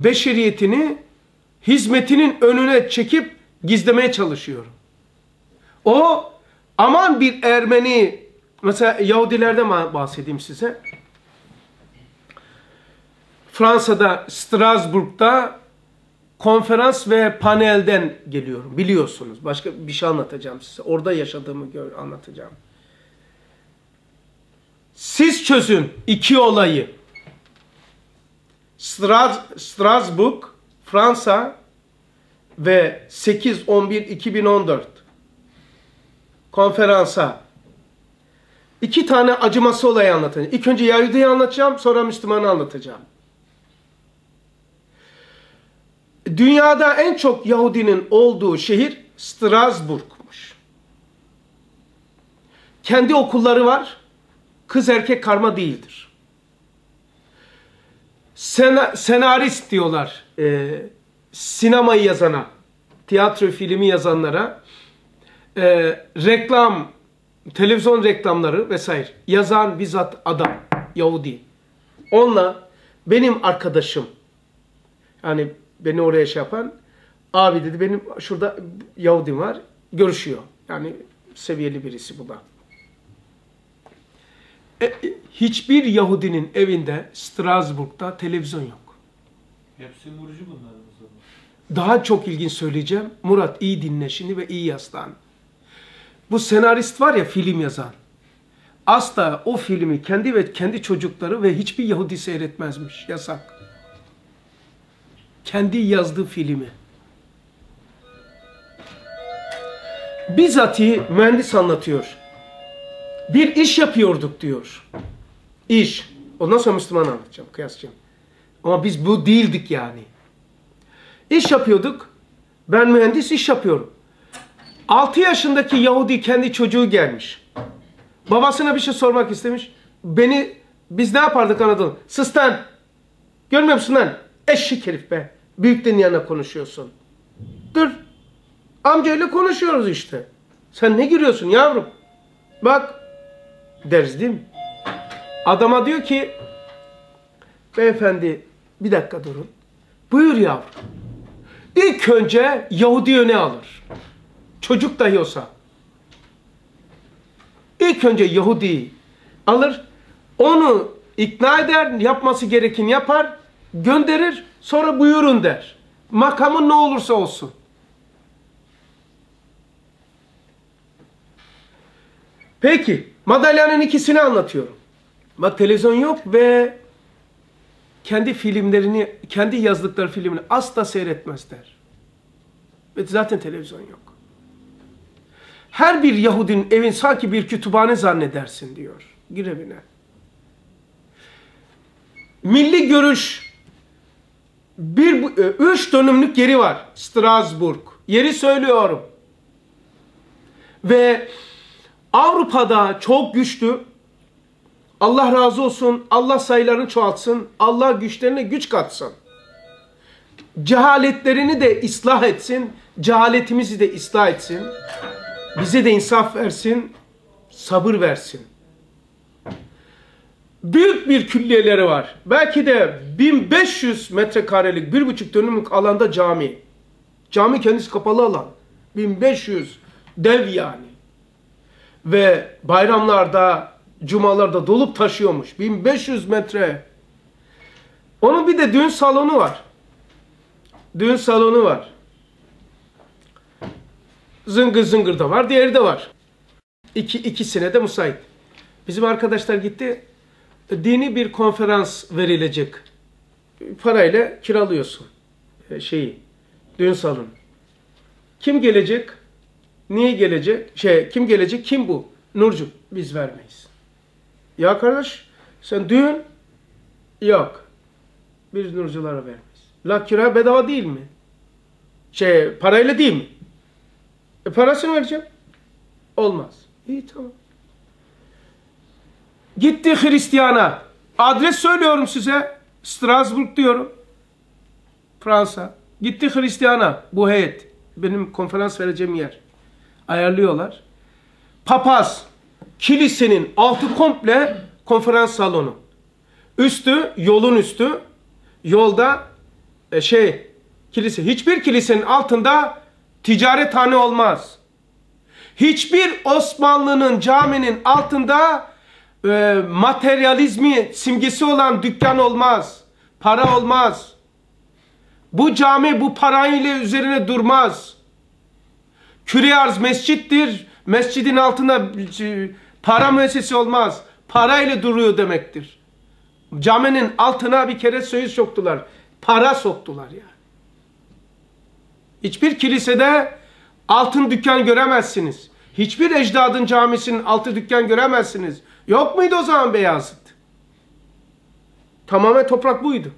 beşeriyetini hizmetinin önüne çekip gizlemeye çalışıyor. O aman bir Ermeni mesela Yahudilerden bahsedeyim size. Fransa'da Strasbourg'da konferans ve panelden geliyorum. Biliyorsunuz. Başka bir şey anlatacağım size. Orada yaşadığımı anlatacağım. Siz çözün iki olayı. Stras Strasbourg, Fransa ve 8-11-2014 konferansa iki tane acıması olayı anlatacağım. İlk önce Yahudi'yi anlatacağım, sonra Müslüman'ı anlatacağım. Dünyada en çok Yahudinin olduğu şehir Strasbourg'muş. Kendi okulları var. Kız erkek karma değildir. Sena, senarist diyorlar. E, sinemayı yazana, tiyatro filmi yazanlara, e, reklam, televizyon reklamları vesaire yazan bizzat adam, Yahudi. Onunla benim arkadaşım, yani beni oraya şey yapan, abi dedi benim şurada Yahudim var, görüşüyor. Yani seviyeli birisi bu da. E, hiçbir Yahudinin evinde Strasbourg'da televizyon yok. Hepsi Murcu bunlar o zaman. Daha çok ilginç söyleyeceğim. Murat iyi dinle şimdi ve iyi yaslan. Bu senarist var ya film yazan. Asla o filmi kendi ve kendi çocukları ve hiçbir Yahudi seyretmezmiş. Yasak. Kendi yazdığı filmi. Bizatihi mühendis anlatıyor. Bir iş yapıyorduk diyor. İş. Ondan sonra Müslüman anlatacağım, kıyaslayacağım. Ama biz bu değildik yani. İş yapıyorduk. Ben mühendis iş yapıyorum. 6 yaşındaki Yahudi kendi çocuğu gelmiş. Babasına bir şey sormak istemiş. Beni, biz ne yapardık Anadolu? Sıstan. Görmüyor musun lan? Eşek herif be. Büyüklerin yanına konuşuyorsun. Dur. Amcayla konuşuyoruz işte. Sen ne giriyorsun yavrum? Bak. Deriz değil mi? Adama diyor ki beyefendi bir dakika durun. Buyur yavrum. İlk önce Yahudi öne alır. Çocuk dahi olsa. İlk önce Yahudi alır. Onu ikna eder. Yapması gerekeni yapar. Gönderir. Sonra buyurun der. Makamın ne olursa olsun. Peki. Madalyanın ikisini anlatıyorum. Bak televizyon yok ve kendi filmlerini, kendi yazdıkları filmini asla seyretmezler. Ve zaten televizyon yok. Her bir Yahudinin evin sanki bir kütüphane zannedersin diyor. Gir evine. Milli görüş bir, e, üç dönümlük yeri var. Strasbourg. Yeri söylüyorum. Ve Avrupa'da çok güçlü. Allah razı olsun. Allah sayılarını çoğaltsın. Allah güçlerine güç katsın. Cehaletlerini de ıslah etsin. Cehaletimizi de ıslah etsin. Bize de insaf versin. Sabır versin. Büyük bir külliyeleri var. Belki de 1500 metrekarelik, bir buçuk dönümlük alanda cami. Cami kendisi kapalı alan. 1500 dev yani ve bayramlarda, cumalarda dolup taşıyormuş. 1500 metre. Onun bir de düğün salonu var. Düğün salonu var. Zıngır zıngır da var, diğeri de var. İki, ikisine de müsait. Bizim arkadaşlar gitti, dini bir konferans verilecek. Parayla kiralıyorsun e, şeyi, düğün salonu. Kim gelecek? Niye gelecek? Şey kim gelecek? Kim bu? Nurcu. Biz vermeyiz. Ya kardeş sen düğün yok. Biz nurculara vermeyiz. La kira bedava değil mi? Şey parayla değil mi? E parasını vereceğim. Olmaz. İyi tamam. Gitti Hristiyana. Adres söylüyorum size. Strasbourg diyorum. Fransa. Gitti Hristiyana bu heyet. Benim konferans vereceğim yer ayarlıyorlar. Papaz, kilisenin altı komple konferans salonu. Üstü, yolun üstü. Yolda e, şey kilise hiçbir kilisenin altında ticarethane olmaz. Hiçbir Osmanlı'nın caminin altında e, materyalizmi simgesi olan dükkan olmaz. Para olmaz. Bu cami bu parayla üzerine durmaz. Küre arz mescittir. Mescidin altında e, para müessesi olmaz. Parayla duruyor demektir. Caminin altına bir kere söğüt soktular. Para soktular yani. Hiçbir kilisede altın dükkan göremezsiniz. Hiçbir ecdadın camisinin altı dükkan göremezsiniz. Yok muydu o zaman Beyazıt? Tamamen toprak buydu.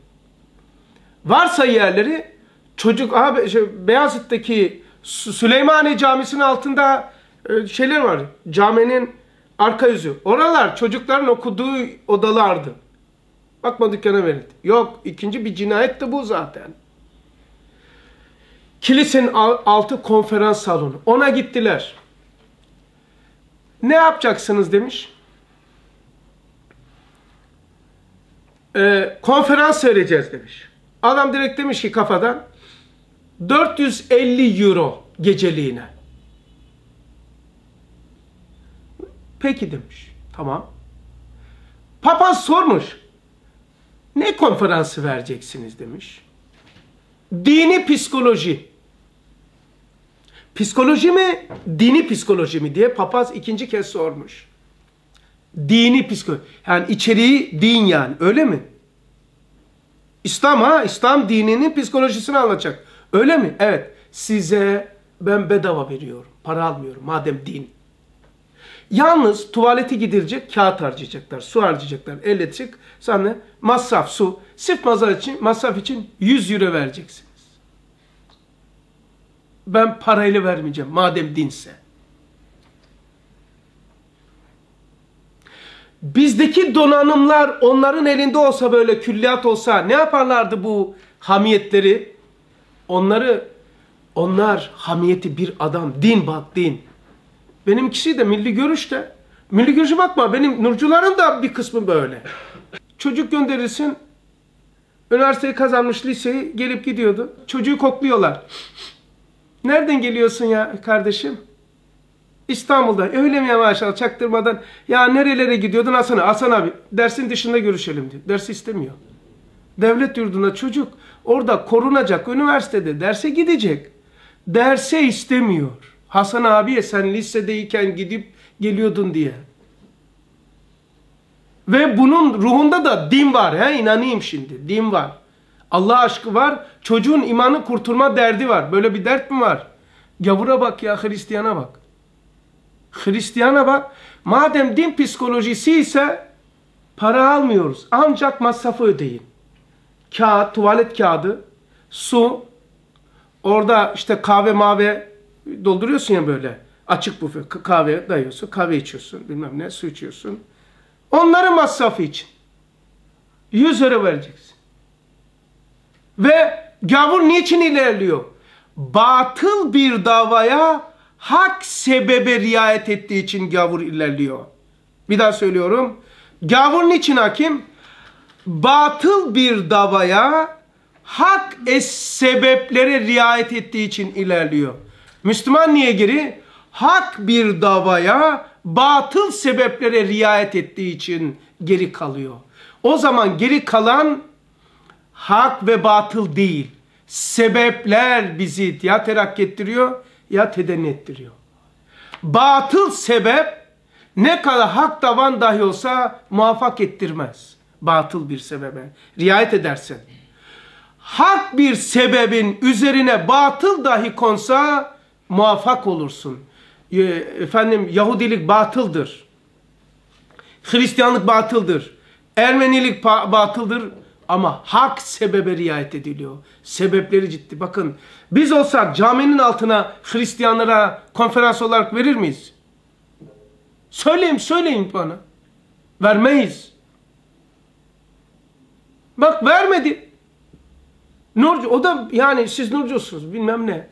Varsa yerleri çocuk abi şey, Beyazıt'taki Süleymaniye Camisi'nin altında e, şeyler var. Caminin arka yüzü. Oralar çocukların okuduğu odalardı. Bakma dükkana verildi. Yok ikinci bir cinayet de bu zaten. Kilisenin altı konferans salonu. Ona gittiler. Ne yapacaksınız demiş. Ee, konferans vereceğiz demiş. Adam direkt demiş ki kafadan 450 euro geceliğine. Peki demiş. Tamam. Papaz sormuş. Ne konferansı vereceksiniz demiş. Dini psikoloji. Psikoloji mi, dini psikoloji mi diye papaz ikinci kez sormuş. Dini psikoloji. Yani içeriği din yani öyle mi? İslam ha, İslam dininin psikolojisini anlatacak. Öyle mi? Evet. Size ben bedava veriyorum. Para almıyorum madem din. Yalnız tuvaleti gidirecek kağıt harcayacaklar, su harcayacaklar, elektrik, sana masraf, su. Sırf masraf için, masraf için 100 euro vereceksiniz. Ben parayla vermeyeceğim madem dinse. Bizdeki donanımlar onların elinde olsa böyle külliyat olsa ne yaparlardı bu hamiyetleri? Onları, onlar hamiyeti bir adam, din bak din. Benimkisi de milli görüşte. Milli görüşe bakma benim nurcuların da bir kısmı böyle. Çocuk gönderirsin. Üniversiteyi kazanmış liseyi gelip gidiyordu. Çocuğu kokluyorlar. Nereden geliyorsun ya kardeşim? İstanbul'da. Öyle mi ya maşallah çaktırmadan. Ya nerelere gidiyordun Hasan Hasan abi dersin dışında görüşelim diyor. Dersi istemiyor. Devlet yurdunda çocuk orada korunacak üniversitede derse gidecek. Derse istemiyor. Hasan abiye sen lisedeyken gidip geliyordun diye. Ve bunun ruhunda da din var. He? inanayım şimdi. Din var. Allah aşkı var. Çocuğun imanı kurtulma derdi var. Böyle bir dert mi var? Gavura bak ya Hristiyana bak. Hristiyana bak. Madem din psikolojisi ise para almıyoruz. Ancak masrafı ödeyin. Kağıt, tuvalet kağıdı, su, orada işte kahve mavi dolduruyorsun ya böyle. Açık büfe kahve dayıyorsun, kahve içiyorsun, bilmem ne, su içiyorsun. Onların masrafı için. 100 euro vereceksin. Ve gavur niçin ilerliyor? Batıl bir davaya hak sebebe riayet ettiği için gavur ilerliyor. Bir daha söylüyorum. Gavur niçin hakim? Batıl bir davaya hak es sebeplere riayet ettiği için ilerliyor. Müslüman niye geri? Hak bir davaya batıl sebeplere riayet ettiği için geri kalıyor. O zaman geri kalan hak ve batıl değil. Sebepler bizi ya terakki ettiriyor ya tedenni ettiriyor. Batıl sebep ne kadar hak davan dahi olsa muvaffak ettirmez. Batıl bir sebebe. Riayet edersen. Hak bir sebebin üzerine batıl dahi konsa muvaffak olursun. Efendim Yahudilik batıldır. Hristiyanlık batıldır. Ermenilik batıldır. Ama hak sebebe riayet ediliyor. Sebepleri ciddi. Bakın biz olsak caminin altına Hristiyanlara konferans olarak verir miyiz? Söyleyin, söyleyin bana. Vermeyiz. Bak vermedi. Nurcu, o da yani siz Nurcusunuz bilmem ne.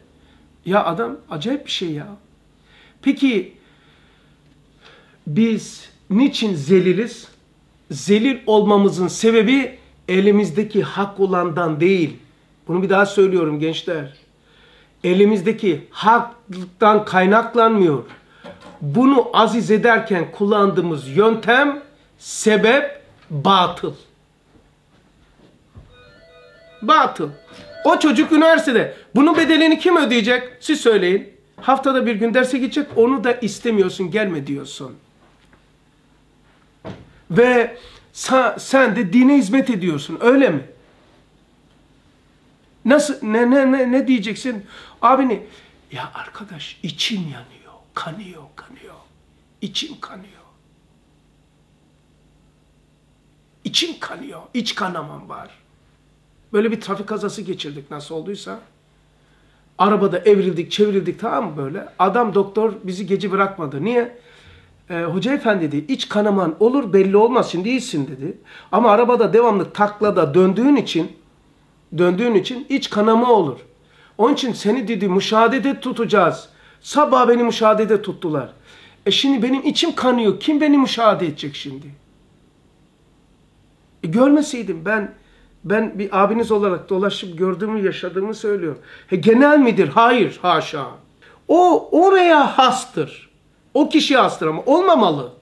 Ya adam acayip bir şey ya. Peki biz niçin zeliliz? Zelil olmamızın sebebi elimizdeki hak olandan değil, Bunu bir daha söylüyorum gençler. Elimizdeki haklıktan kaynaklanmıyor. Bunu aziz ederken kullandığımız yöntem, sebep batıl. Batıl. O çocuk üniversitede. Bunun bedelini kim ödeyecek? Siz söyleyin. Haftada bir gün derse gidecek. Onu da istemiyorsun. Gelme diyorsun. Ve sen, de dine hizmet ediyorsun. Öyle mi? Nasıl ne ne ne ne diyeceksin? Abini ya arkadaş içim yanıyor. Kanıyor, kanıyor. İçim kanıyor. İçim kanıyor. İç kanamam var. Böyle bir trafik kazası geçirdik nasıl olduysa. Arabada evrildik, çevrildik tamam mı böyle? Adam doktor bizi gece bırakmadı. Niye? Ee, Hoca efendi dedi, iç kanaman olur belli olmaz şimdi iyisin dedi. Ama arabada devamlı taklada döndüğün için döndüğün için iç kanama olur. Onun için seni dedi müşahedede tutacağız. Sabah beni müşahedede tuttular. E şimdi benim içim kanıyor. Kim beni müşahede edecek şimdi? E görmeseydim ben ben bir abiniz olarak dolaşıp gördüğümü yaşadığımı söylüyorum. He, genel midir? Hayır haşa. O oraya hastır. O kişi hastır ama olmamalı.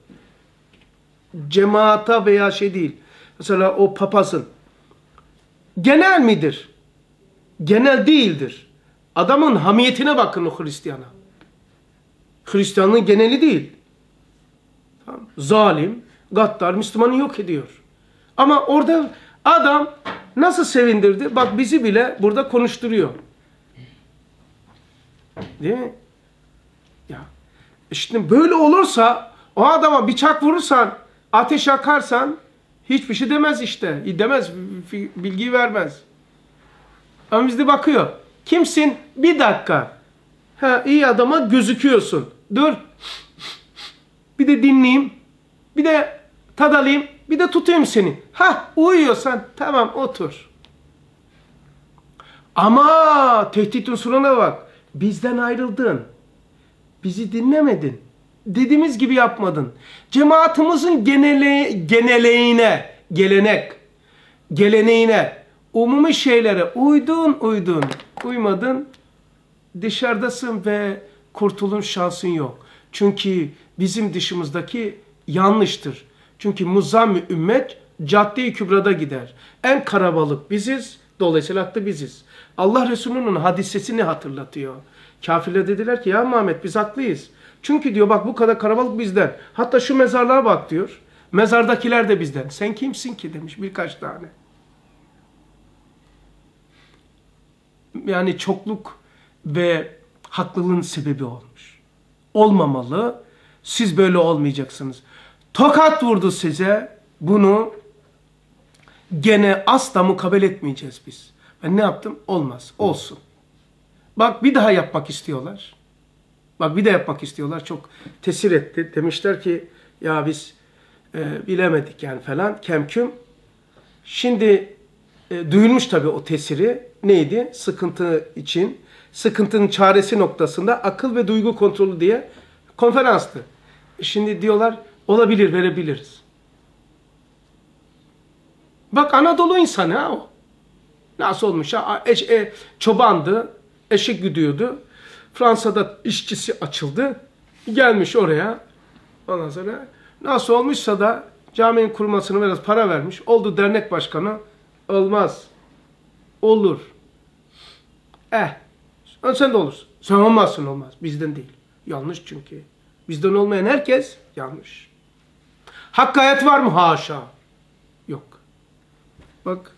Cemaata veya şey değil. Mesela o papazın. Genel midir? Genel değildir. Adamın hamiyetine bakın o Hristiyana. Hristiyanlığın geneli değil. Tamam. Zalim, gaddar, Müslümanı yok ediyor. Ama orada adam nasıl sevindirdi? Bak bizi bile burada konuşturuyor. Değil mi? Ya işte böyle olursa o adama bıçak vurursan, ateş yakarsan hiçbir şey demez işte. Demez, bilgi vermez. Ama bizde bakıyor. Kimsin? Bir dakika. Ha, iyi adama gözüküyorsun. Dur. Bir de dinleyeyim. Bir de tad alayım. Bir de tutayım seni. Ha uyuyorsan tamam otur. Ama tehdit unsuruna bak. Bizden ayrıldın. Bizi dinlemedin. Dediğimiz gibi yapmadın. Cemaatimizin genele, geneleğine, gelenek, geleneğine, umumi şeylere uydun uydun. Uymadın dışarıdasın ve kurtulun şansın yok. Çünkü bizim dışımızdaki yanlıştır. Çünkü muzammi ümmet cadde-i kübrada gider. En karabalık biziz, dolayısıyla haklı biziz. Allah Resulü'nün hadisesini hatırlatıyor. Kafirler dediler ki ya Muhammed biz haklıyız. Çünkü diyor bak bu kadar karabalık bizden. Hatta şu mezarlara bak diyor. Mezardakiler de bizden. Sen kimsin ki demiş birkaç tane. Yani çokluk ve haklılığın sebebi olmuş. Olmamalı. Siz böyle olmayacaksınız. Tokat vurdu size. Bunu gene asla mukabele etmeyeceğiz biz. Ben ne yaptım? Olmaz. Olsun. Bak bir daha yapmak istiyorlar. Bak bir de yapmak istiyorlar. Çok tesir etti. Demişler ki ya biz e, bilemedik yani falan. Kemküm. Şimdi e, duyulmuş tabii o tesiri. Neydi? Sıkıntı için. Sıkıntının çaresi noktasında akıl ve duygu kontrolü diye konferanstı. Şimdi diyorlar olabilir verebiliriz. Bak Anadolu insanı ha o. Nasıl olmuş ha? E, e, çobandı. Eşek güdüyordu. Fransa'da işçisi açıldı. Gelmiş oraya. Ondan sonra nasıl olmuşsa da caminin kurmasını biraz para vermiş. Oldu dernek başkanı. Olmaz. Olur. Eh. Sen de olursun. Sen olmazsın olmaz. Bizden değil. Yanlış çünkü. Bizden olmayan herkes yanlış. Hakkayet var mı? Haşa. Yok. Bak